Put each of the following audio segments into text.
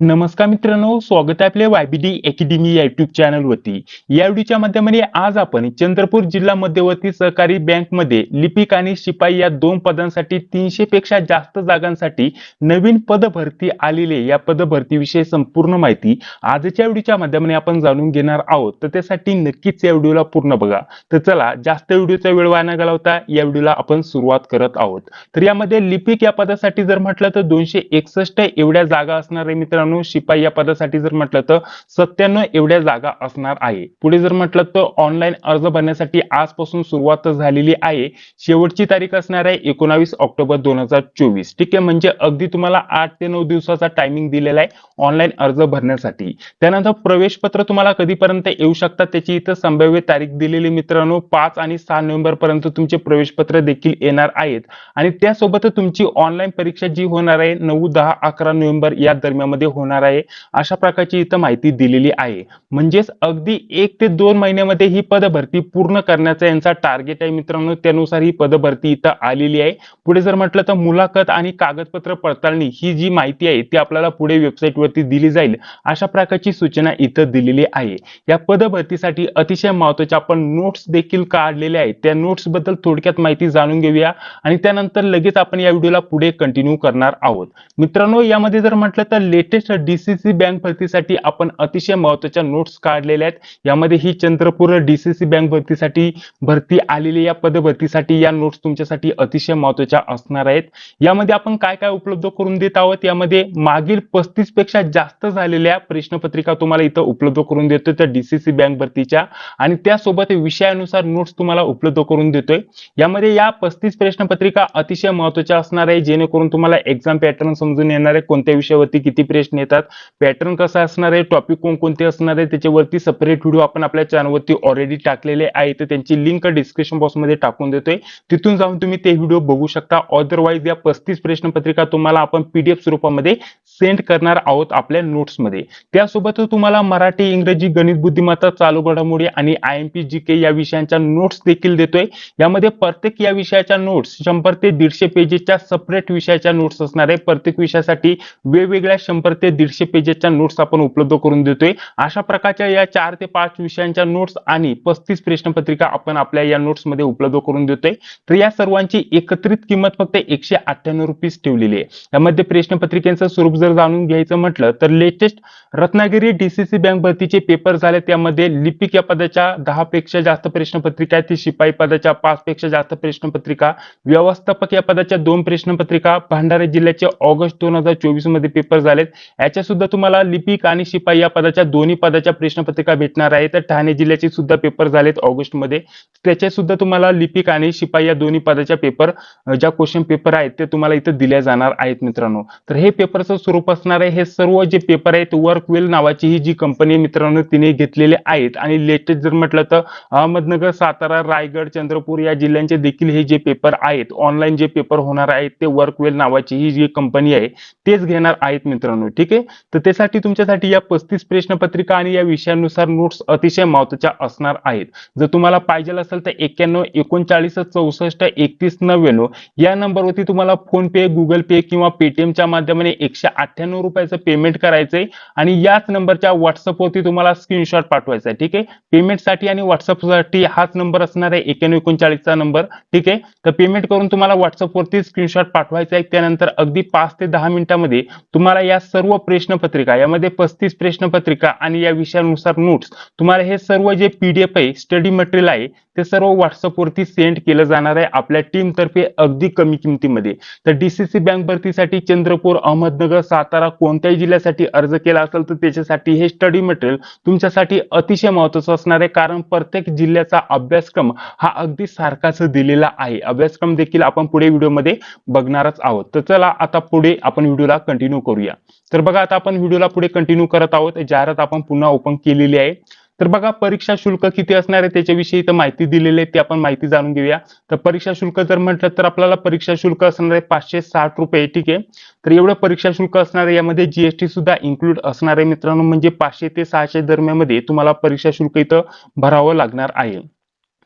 नमस्कार मित्रांनो स्वागत आहे आपल्या वायबीडी अकॅडमी या युट्यूब चॅनलवरती या व्हिडिओच्या माध्यमाने आज आपण चंद्रपूर जिल्हा मध्यवर्ती सहकारी बँकमध्ये लिपिक आणि शिपाई या दोन पदांसाठी तीनशे पेक्षा जास्त जागांसाठी नवीन पद भरती आलेले या पद भरतीविषयी संपूर्ण माहिती आजच्या व्हिडिओच्या माध्यमाने आपण जाणून घेणार आहोत. तर त्यासाठी नक्कीच या व्हिडिओला पूर्ण बघा. तर चला जास्त व्हिडिओचा वेळ वाया न घालवता या व्हिडिओला आपण सुरुवात करत आहोत. तर यामध्ये लिपिक या पदासाठी जर म्हटलं तर दोनशे एकसष्ट एवढ्या जागा असणार आहे मित्रांनो. शिपाई या पदासाठी जर म्हटलं तर सत्त्याण्णव एवढ्या जागा असणार आहे. पुढे जर म्हटलं तर ऑनलाईन अर्ज भरण्यासाठी आजपासून सुरुवात झालेली आहे. शेवटची तारीख असणार आहे एकोणावीस ऑक्टोबर दोन हजार चोवीस. ठीक आहे म्हणजे अगदी तुम्हाला आठ ते नऊ दिवसाचा टायमिंग दिलेला आहे ऑनलाईन अर्ज भरण्यासाठी. त्यानंतर प्रवेश पत्र तुम्हाला कधीपर्यंत येऊ शकतात त्याची इथं संभाव्य तारीख दिलेली मित्रांनो पाच आणि सहा नोव्हेंबर पर्यंत तुमचे प्रवेश पत्र देखील येणार आहेत. आणि त्यासोबत तुमची ऑनलाईन परीक्षा जी होणार आहे नऊ दहा अकरा नोव्हेंबर या दरम्यानमध्ये होणार आहे. अशा प्रकारची इथं माहिती दिलेली आहे. म्हणजेच अगदी एक ते दोन महिन्यामध्ये ही पदभरती पूर्ण करण्याचा यांचा टार्गेट आहे मित्रांनो. त्यानुसार ही पदभरती इथं आलेली आहे. पुढे जर म्हटलं तर मुलाखत आणि कागदपत्र पडताळणी ही जी माहिती आहे ती आपल्याला पुढे वेबसाईटवरती दिली जाईल. अशा प्रकारची सूचना इथं दिलेली आहे. या पदभरतीसाठी अतिशय महत्त्वाच्या आपण नोट्स देखील काढलेल्या आहेत. त्या नोट्सबद्दल थोडक्यात माहिती जाणून घेऊया आणि त्यानंतर लगेच आपण या व्हिडिओला पुढे कंटिन्यू करणार आहोत. मित्रांनो यामध्ये जर म्हटलं तर लेटेस्ट डीसीसी बँक भरतीसाठी आपण अतिशय महत्त्वाच्या नोट्स काढलेल्या आहेत. यामध्ये ही चंद्रपूर डीसीसी बँक भरतीसाठी भरती आलेली या पदभरतीसाठी या नोट्स तुमच्यासाठी अतिशय महत्त्वाच्या असणार आहेत. यामध्ये आपण काय काय उपलब्ध करून देत आहोत? यामध्ये मागील पस्तीसपेक्षा जास्त झालेल्या प्रश्नपत्रिका तुम्हाला इथं उपलब्ध करून देतोय त्या डीसीसी बँक भरतीच्या. आणि त्यासोबत विषयानुसार नोट्स तुम्हाला उपलब्ध करून देतोय. यामध्ये या पस्तीस प्रश्नपत्रिका अतिशय महत्त्वाच्या असणार आहे. जेणेकरून तुम्हाला एक्झाम पॅटर्न समजून येणार आहे. कोणत्या विषयावरती किती प्रश्न येतात. पॅटर्न कसा असणार आहे? टॉपिक कोणकोणते असणार आहे? त्याच्यावरती सेपरेट व्हिडिओ आपण आपल्या चॅनलवरती ऑलरेडी टाकलेले आहे. तर त्यांची लिंक डिस्क्रिप्शन बॉक्समध्ये टाकून देतोय. तिथून जाऊन तुम्ही ते व्हिडिओ बघू शकता. अदरवाईज या पस्तीस प्रश्नपत्रिका तुम्हाला आपण पीडीएफ स्वरूपामध्ये सेंड करणार आहोत आपल्या नोट्समध्ये त्यासोबत तुम्हाला मराठी इंग्रजी गणित बुद्धिमत्ता चालू घडामोडी आणि I M P G K या विषयांच्या नोट्स देखील देतोय. यामध्ये प्रत्येक या विषयाच्या नोट्स शंभर ते दीडशे पेजेसच्या सेपरेट विषयाच्या नोट्स असणार आहे. प्रत्येक विषयासाठी वेगवेगळ्या शंभर ते दीडशे पेजेसच्या नोट्स आपण उपलब्ध करून देतोय. अशा प्रकारच्या या चार ते पाच विषयांच्या नोट्स आणि पस्तीस प्रश्नपत्रिका आपण आपल्या या नोट्समध्ये उपलब्ध करून देतोय. तर या सर्वांची एकत्रित किंमत फक्त एकशे अठ्ठ्याण्णव रुपीज ठेवलेली आहे. यामध्ये प्रश्नपत्रिकेचं स्वरूप जर जाणून घ्यायचं म्हटलं तर लेटेस्ट रत्नागिरी डीसीसी बँक भरतीचे पेपर झाले त्यामध्ये लिपिक या पदाच्या दहा पेक्षा जास्त प्रश्नपत्रिका आहेत. ती शिपाई पदाच्या पाच पेक्षा जास्त प्रश्नपत्रिका. व्यवस्थापक या पदाच्या दोन प्रश्नपत्रिका. भंडारा जिल्ह्याचे ऑगस्ट दोन हजार चोवीसमध्ये पेपर झालेत. याच्या सुद्धा तुम्हाला लिपिक आणि शिपाई या पदाच्या दोन्ही पदाच्या प्रश्नपत्रिका भेटणार आहेत तर ठाणे जिल्ह्याचे सुद्धा पेपर झालेत ऑगस्टमध्ये त्याच्या सुद्धा तुम्हाला लिपिक आणि शिपाई या दोन्ही पदाच्या पेपर ज्या क्वेश्चन पेपर आहेत ते तुम्हाला इथं दिल्या जाणार आहेत मित्रांनो. तर हे पेपरचं स्वरूप असणार आहे. हे सर्व जे पेपर आहेत वर्क वेल नावाची ही जी कंपनी मित्रांनो तिने घेतलेले आहेत. आणि लेटेस्ट जर म्हटलं तर अहमदनगर सातारा रायगड चंद्रपूर या जिल्ह्यांचे देखील हे जे पेपर आहेत ऑनलाईन जे पेपर होणार आहेत ते वर्कवेल नावाची ही जी कंपनी आहे तेच घेणार आहेत मित्रांनो. ठीक आहे? तर त्यासाठी तुमच्यासाठी या पस्तीस प्रश्नपत्रिका आणि या विषयानुसार नोट्स अतिशय महत्त्वाच्या असणार आहेत. जर तुम्हाला पाहिजे असेल तर एक्क्याण्णव एकोणचाळीस चौसष्ट एकतीस नव्याण्णव या नंबरवरती तुम्हाला फोन पे गुगल पे किंवा पेटीएमच्या माध्यमाने एकशे अठ्ठ्याण्णव रुपयाचं पेमेंट करायचंय आणि याच नंबरच्या व्हॉट्सअपवरती तुम्हाला स्क्रीनशॉट पाठवायचा आहे. ठीक आहे? पेमेंटसाठी आणि व्हॉट्सअपसाठी हाच नंबर असणार आहे एक्क्याण्णव एकोणचाळीसचा नंबर. ठीक आहे? तर पेमेंट करून तुम्हाला व्हॉट्सअपवरती स्क्रीनशॉट पाठवायचा आहे. त्यानंतर अगदी पाच ते दहा मिनिटांमध्ये तुम्हाला या सर्व प्रश्नपत्रिका यामध्ये पस्तीस प्रश्नपत्रिका आणि या विषयानुसार नोट्स तुम्हाला हे सर्व जे पीडीएफ आहे स्टडी मटेरियल आहे ते सर्व व्हॉट्सअपवरती सेंड केलं जाणार आहे आपल्या टीमतर्फे अगदी कमी किमतीमध्ये. तर डीसीसी बँक भरतीसाठी चंद्रपूर अहमदनगर सातारा कोणत्याही जिल्ह्यासाठी अर्ज केला असेल तर त्याच्यासाठी हे स्टडी मटेरियल तुमच्यासाठी अतिशय महत्वाचं असणार आहे. कारण प्रत्येक जिल्ह्याचा अभ्यासक्रम हा अगदी सारखाच दिलेला आहे. अभ्यासक्रम देखील आपण पुढे व्हिडिओमध्ये बघणारच आहोत. तर चला आता पुढे आपण व्हिडिओला कंटिन्यू करूया. तर बघा आता आपण व्हिडिओला पुढे कंटिन्यू करत आहोत. जाहिरात आपण पुन्हा ओपन केलेली आहे. तर बघा परीक्षा शुल्क किती असणार आहे त्याच्याविषयी इथं माहिती दिलेली आहे ती आपण माहिती जाणून घेऊया. तर परीक्षा शुल्क जर म्हटलं तर आपल्याला परीक्षा शुल्क असणार आहे पाचशे साठ रुपये. ठीक आहे? तर एवढं परीक्षा शुल्क असणार आहे यामध्ये जीएसटी सुद्धा इन्क्लूड असणार आहे मित्रांनो. म्हणजे पाचशे ते सहाशे दरम्यानमध्ये तुम्हाला परीक्षा शुल्क इथं भरावं लागणार आहे.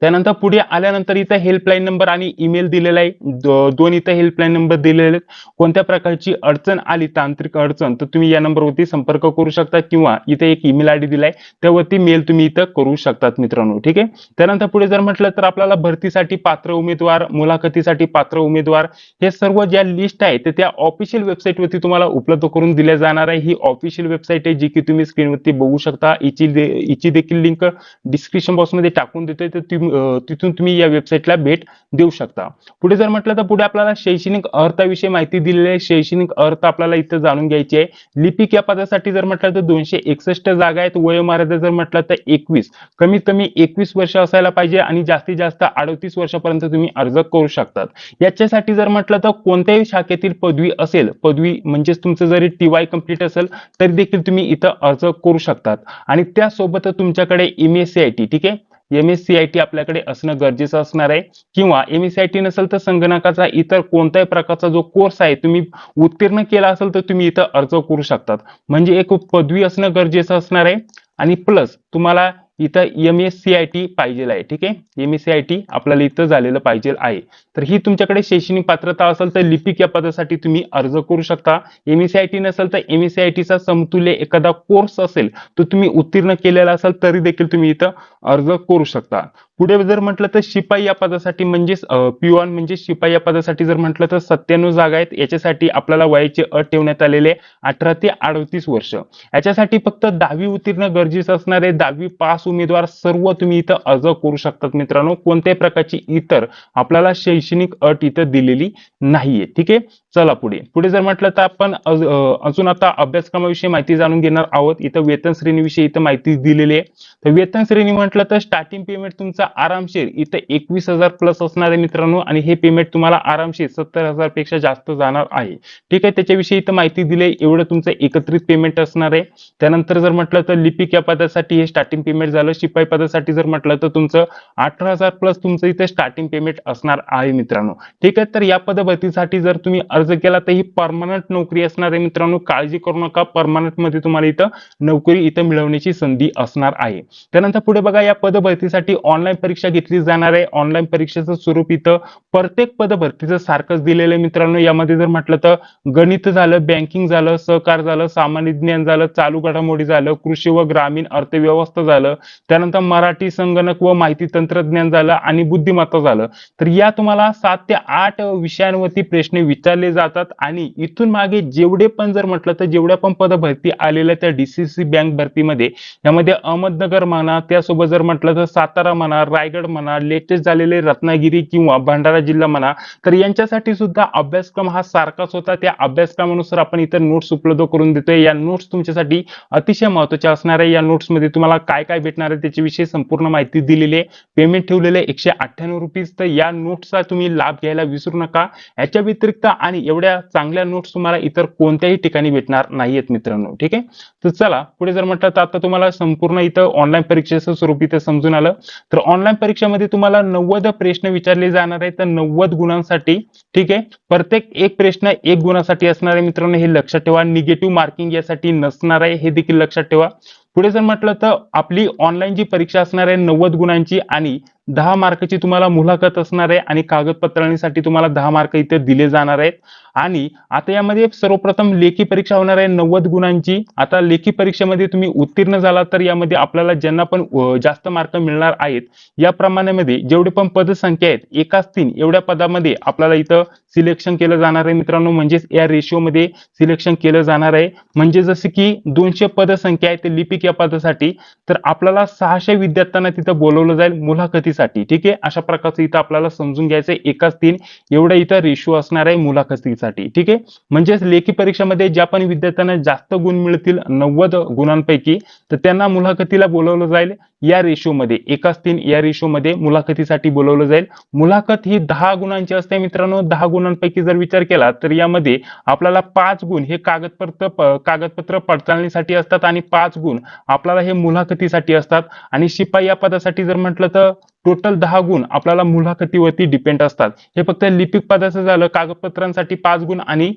त्यानंतर पुढे आल्यानंतर इथं हेल्पलाईन नंबर आणि ईमेल दिलेला आहे. दो- दोन इथं हेल्पलाईन नंबर दिलेले आहेत. कोणत्या प्रकारची अडचण आली तांत्रिक अडचण तर तुम्ही या नंबरवरती संपर्क करू शकता किंवा इथे एक ईमेल आयडी दिलाय त्यावरती मेल तुम्ही इथं करू शकतात मित्रांनो ठीक आहे? त्यानंतर पुढे जर म्हटलं तर आपल्याला भरतीसाठी पात्र उमेदवार मुलाखतीसाठी पात्र उमेदवार हे सर्व ज्या लिस्ट आहे ते त्या ऑफिशियल वेबसाईटवरती तुम्हाला उपलब्ध करून दिल्या जाणार आहे. ही ऑफिशियल वेबसाईट आहे जी की तुम्ही स्क्रीनवरती बघू शकता. हिची इची देखील लिंक डिस्क्रिप्शन बॉक्समध्ये टाकून देतोय तर तुम्ही तिथून तुम्ही या वेबसाईटला भेट देऊ शकता. पुढे जर म्हटलं तर पुढे आपल्याला शैक्षणिक अर्थाविषयी माहिती दिलेली आहे. शैक्षणिक अर्थ आपल्याला इथं जाणून घ्यायची आहे. लिपिक या पदासाठी जर म्हटलं तर दोनशे एकसष्ट जागा आहेत. वयोमर्यादा जर म्हटलं तर एकवीस. कमीत कमी एकवीस वर्ष असायला पाहिजे आणि जास्तीत जास्त अडतीस वर्षापर्यंत तुम्ही अर्ज करू शकतात. याच्यासाठी जर म्हटलं तर कोणत्याही शाखेतील पदवी असेल पदवी म्हणजेच तुमचं जरी टी वाय कंप्लीट असेल तरी देखील तुम्ही इथं अर्ज करू शकतात. आणि त्यासोबत तुमच्याकडे M S C I T ठीक आहे? M S C I T आपल्याकडे असणं गरजेचं असणार आहे. किंवा M S C I T नसेल तर संगणकाचा इतर कोणत्याही प्रकारचा जो कोर्स आहे तुम्ही उत्तीर्ण केला असेल तर तुम्ही इथं अर्ज करू शकतात. म्हणजे एक पदवी असणं गरजेचं असणार आहे. आणि प्लस तुम्हाला इथं M S C I T पाहिजे आहे ठीक आहे? M S C I T आपल्याला इथं झालेलं पाहिजे आहे. तर ही तुमच्याकडे शैक्षणिक पात्रता असेल तर लिपिक या पदासाठी तुम्ही अर्ज करू शकता. M S C I T नसेल तर एम एस सी आय टीचा समतुल्य एखादा कोर्स असेल तो तुम्ही उत्तीर्ण केलेला असाल तरी देखील तुम्ही इथं अर्ज करू शकता. पुढे जर म्हटलं तर शिपाई या पदासाठी म्हणजेच पिओन म्हणजे शिपाई या पदासाठी जर म्हटलं तर सत्त्याण्णव जागा आहेत. याच्यासाठी आपल्याला वयाची अट ठेवण्यात आलेले अठरा ते अडतीस वर्ष. याच्यासाठी फक्त दहावी उत्तीर्ण गरजेचं असणार आहे. दहावी पास उमेदवार सर्व तुम्ही इथं अर्ज करू शकतात मित्रांनो. कोणत्याही प्रकारची इतर आपल्याला शैक्षणिक अट इथं दिलेली नाहीये. ठीक आहे? चला पुढे. पुढे जर म्हटलं तर आपण अजून आता अभ्यासक्रमाविषयी माहिती जाणून घेणार आहोत. इथं वेतन श्रेणीविषयी इथं माहिती दिलेली आहे. तर वेतन श्रेणी म्हटलं तर स्टार्टिंग पेमेंट तुमचा आरामशीर इथं एकवीस हजार प्लस असणार आहे मित्रांनो आणि हे पेमेंट तुम्हाला आरामशीर सत्तर हजारपेक्षा जास्त जाणार आहे. ठीक आहे? त्याच्याविषयी इथं माहिती दिली आहे. एवढं तुमचं एकत्रित पेमेंट असणार आहे. त्यानंतर जर म्हटलं तर लिपिक या पदासाठी हे स्टार्टिंग पेमेंट झालं. शिपाई पदासाठी जर म्हटलं तर तुमचं अठरा हजार प्लस तुमचं इथे स्टार्टिंग पेमेंट असणार आहे मित्रांनो. ठीक आहे? तर या पदभरतीसाठी जर तुम्ही अर्ज केला तर ही परमनंट नोकरी असणार आहे. मित्रांनो काळजी करू नका. परमनंटमध्ये तुम्हाला इथं नोकरी इथं मिळवण्याची संधी असणार आहे. त्यानंतर पुढे बघा या पद भरतीसाठी ऑनलाईन परीक्षा घेतली जाणार आहे. ऑनलाईन परीक्षेचं स्वरूप इथं प्रत्येक पद भरतीचं सारखंच दिलेलं आहे मित्रांनो. यामध्ये जर म्हटलं तर गणित झालं बँकिंग झालं सहकार झालं सामान्य ज्ञान झालं चालू घडामोडी झालं कृषी व ग्रामीण अर्थव्यवस्था झालं त्यानंतर मराठी संगणक व माहिती तंत्रज्ञान झालं आणि बुद्धिमत्ता झालं. तर या तुम्हाला सात ते आठ विषयांवरती प्रश्न विचारले जातात आणि इथून मागे जेवढे पण जर म्हटलं तर जेवढ्या पण पद भरती आलेल्या त्या डीसीसी बँक भरतीमध्ये यामध्ये अहमदनगर म्हणा त्यासोबत जर म्हटलं तर सातारा म्हणा रायगड म्हणा लेटेस्ट झालेले रत्नागिरी किंवा भंडारा जिल्हा म्हणा तर यांच्यासाठी सुद्धा अभ्यासक्रम हा सारखाच होता. त्या अभ्यासक्रमानुसार आपण इतर नोट्स उपलब्ध करून देतोय. या नोट्स तुमच्यासाठी अतिशय महत्त्वाच्या असणार आहे. या नोट्समध्ये तुम्हाला काय काय भेटणार आहे त्याच्याविषयी संपूर्ण माहिती दिलेली आहे. पेमेंट ठेवलेले एकशे अठ्ठ्याण्णव रुपीज तर या नोट्सचा तुम्ही लाभ घ्यायला विसरू नका. याच्या व्यतिरिक्त आणि एवढ्या चांगल्या नोट्स तुम्हाला इतर कोणत्याही ठिकाणी भेटणार नाहीयेत मित्रांनो. ठीक आहे? तर चला पुढे जर म्हटलं तर आता तुम्हाला संपूर्ण इथं ऑनलाईन परीक्षेचं स्वरूप इथं समजून आलं. तर ऑनलाईन परीक्षेमध्ये तुम्हाला नव्वद प्रश्न विचारले जाणार आहे तर नव्वद गुणांसाठी ठीक आहे? प्रत्येक एक प्रश्न एक गुणासाठी असणार आहे मित्रांनो. हे लक्षात ठेवा. निगेटिव्ह मार्किंग यासाठी नसणार आहे. हे देखील लक्षात ठेवा. पुढे जर म्हटलं तर आपली ऑनलाईन जी परीक्षा असणार आहे नव्वद गुणांची आणि दहा मार्काची तुम्हाला मुलाखत असणार आहे आणि कागदपत्रांसाठी तुम्हाला दहा मार्क इथे दिले जाणार आहेत. आणि आता यामध्ये सर्वप्रथम लेखी परीक्षा होणार आहे नव्वद गुणांची. आता लेखी परीक्षेमध्ये तुम्ही उत्तीर्ण झाला तर यामध्ये आपल्याला ज्यांना पण जास्त मार्क मिळणार आहेत या प्रमाणामध्ये जेवढे पण पदसंख्या आहेत एकाच तीन एवढ्या पदामध्ये आपल्याला इथं सिलेक्शन केलं जाणार आहे. मित्रांनो म्हणजेच या रेशिओमध्ये सिलेक्शन केलं जाणार आहे. म्हणजे जसं की दोनशे पदसंख्या आहे ते लिपिक या पदासाठी तर आपल्याला सहाशे विद्यार्थ्यांना तिथं बोलवलं जाईल मुलाखतीसाठी. ठीक आहे? अशा प्रकारचं इथं आपल्याला समजून घ्यायचं आहे एकाच तीन एवढा इथं रेशो असणार आहे मुलाखतीसाठी. ठीक आहे? म्हणजेच लेखी परीक्षेमध्ये ज्या पण विद्यार्थ्यांना जास्त गुण मिळतील नव्वद गुणांपैकी तर त्यांना मुलाखतीला बोलवलं जाईल. या रेशोमध्ये एकाच तीन या रेशोमध्ये मुलाखतीसाठी बोलवलं जाईल. मुलाखत ही दहा गुणांची असते मित्रांनो. दहा गुणांपैकी जर विचार केला तर यामध्ये आपल्याला पाच गुण हे कागदपत्र कागदपत्र पडताळणीसाठी असतात आणि पाच गुण आपल्याला हे मुलाखतीसाठी असतात. आणि शिपाई या पदासाठी जर म्हटलं तर टोटल दहा गुण आपल्याला मुलाखतीवरती डिपेंड असतात. हे फक्त लिपिक पदाचं झालं कागदपत्रांसाठी पाच गुण आणि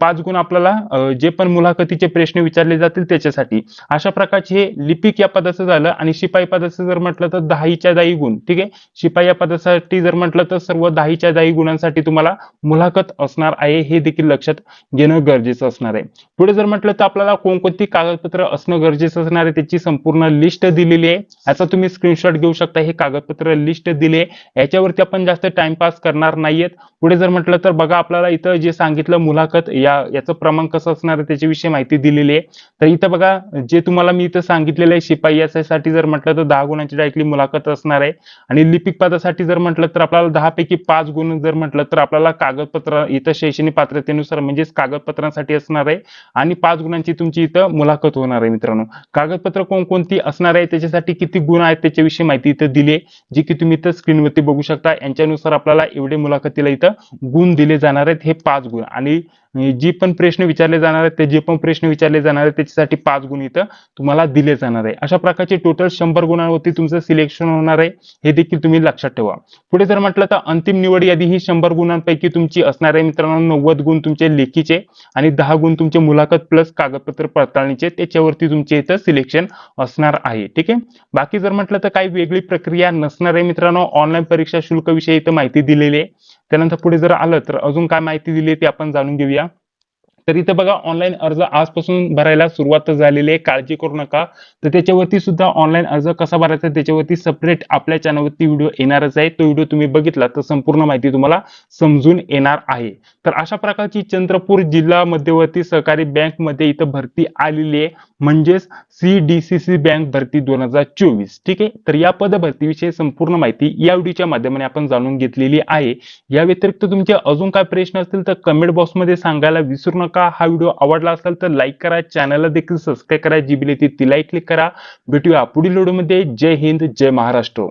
पाच गुण आपल्याला जे पण मुलाखतीचे प्रश्न विचारले जातील त्याच्यासाठी. अशा प्रकारचे हे लिपिक या पदाचं झालं आणि शिपाई शिपाई पदाचं जर म्हटलं तर दहाच्या दाई गुण ठीक आहे? शिपाई या पदासाठी जर म्हटलं तर सर्व दहाच्या दाई गुणांसाठी तुम्हाला मुलाखत असणार आहे हे देखील लक्षात घेणं गरजेचं असणार आहे. पुढे जर म्हटलं तर आपल्याला कोणकोणती कागदपत्र असणं गरजेचं असणार आहे त्याची संपूर्ण लिस्ट दिलेली आहे. याचा तुम्ही स्क्रीनशॉट घेऊ शकता हे कागदपत्र लिस्ट दिली आहे. याच्यावरती आपण जास्त टाइमपास करणार नाहीयेत. पुढे जर म्हटलं तर बघा आपल्याला इथं जे सांगितलं मुलाखत या याचं प्रमाण कसं असणार आहे त्याच्याविषयी माहिती दिलेली आहे. तर इथं बघा जे तुम्हाला मी इथं सांगितलेलं आहे शिपाई यासाठी जर म्हटलं तर दहा गुणांची डायरेक्टली मुलाखत असणार आहे. आणि लिपिक पदासाठी जर म्हटलं तर आपल्याला दहा पैकी पाच गुण जर म्हटलं तर आपल्याला कागदपत्र इथं शैक्षणिक पात्रतेनुसार म्हणजेच कागदपत्रांसाठी असणार आहे. आणि पाच गुणांची तुमची इथं मुलाखत होणार आहे मित्रांनो. कागदपत्र कोणकोणती असणार आहे? त्याच्यासाठी किती गुण आहेत? त्याच्याविषयी माहिती इथं दिली आहे जी की तुम्ही इथं स्क्रीनवरती बघू शकता. यांच्यानुसार आपल्याला एवढे मुलाखतीला इथं गुण दिले जाणार आहेत. हे पाच गुण. आणि जी पण प्रश्न विचारले जाणार आहेत ते जे पण प्रश्न विचारले जाणार आहेत त्याच्यासाठी पाच गुण इथं तुम्हाला दिले जाणार आहे. अशा प्रकारचे टोटल शंभर गुणांवरती तुमचं सिलेक्शन होणार आहे. हे देखील तुम्ही लक्षात ठेवा. पुढे जर म्हटलं तर अंतिम निवड यादी ही शंभर गुणांपैकी तुमची असणार आहे. मित्रांनो नव्वद गुण तुमचे लेखीचे आणि दहा गुण तुमचे मुलाखत प्लस कागदपत्र पडताळणीचे त्याच्यावरती तुमचे इथं सिलेक्शन असणार आहे. ठीक आहे? बाकी जर म्हटलं तर काही वेगळी प्रक्रिया नसणार आहे मित्रांनो. ऑनलाईन परीक्षा शुल्क विषयी इथं माहिती दिलेली आहे. त्यानंतर पुढे जर आलं तर अजून काय माहिती दिली ती आपण जाणून घेऊया. तर इथं बघा ऑनलाईन अर्ज आजपासून भरायला सुरुवात झालेली आहे. काळजी करू नका. तर त्याच्यावरती सुद्धा ऑनलाईन अर्ज कसा भरायचा त्याच्यावरती सेपरेट आपल्या चॅनलवरती व्हिडिओ येणारच आहे. तो व्हिडिओ तुम्ही बघितला तर संपूर्ण माहिती तुम्हाला समजून येणार आहे. तर अशा प्रकारची चंद्रपूर जिल्हा मध्यवर्ती सहकारी बँकमध्ये इथं भरती आलेली आहे. म्हणजेच C D C C bank भरती दोन हजार चोवीस. ठीक आहे? तर या पद भरतीविषयी संपूर्ण माहिती या व्हिडिओच्या माध्यमाने आपण जाणून घेतलेली आहे. या व्यतिरिक्त तुमचे अजून काय प्रश्न असतील तर कमेंट बॉक्समध्ये सांगायला विसरू नका. हा व्हिडिओ आवडला असेल तर लाईक करा. चॅनलला देखील सबस्क्राईब करा. जी बिल ती लाईक क्लिक करा. भेटूया पुढील व्हिडिओमध्ये जय हिंद. जय महाराष्ट्र.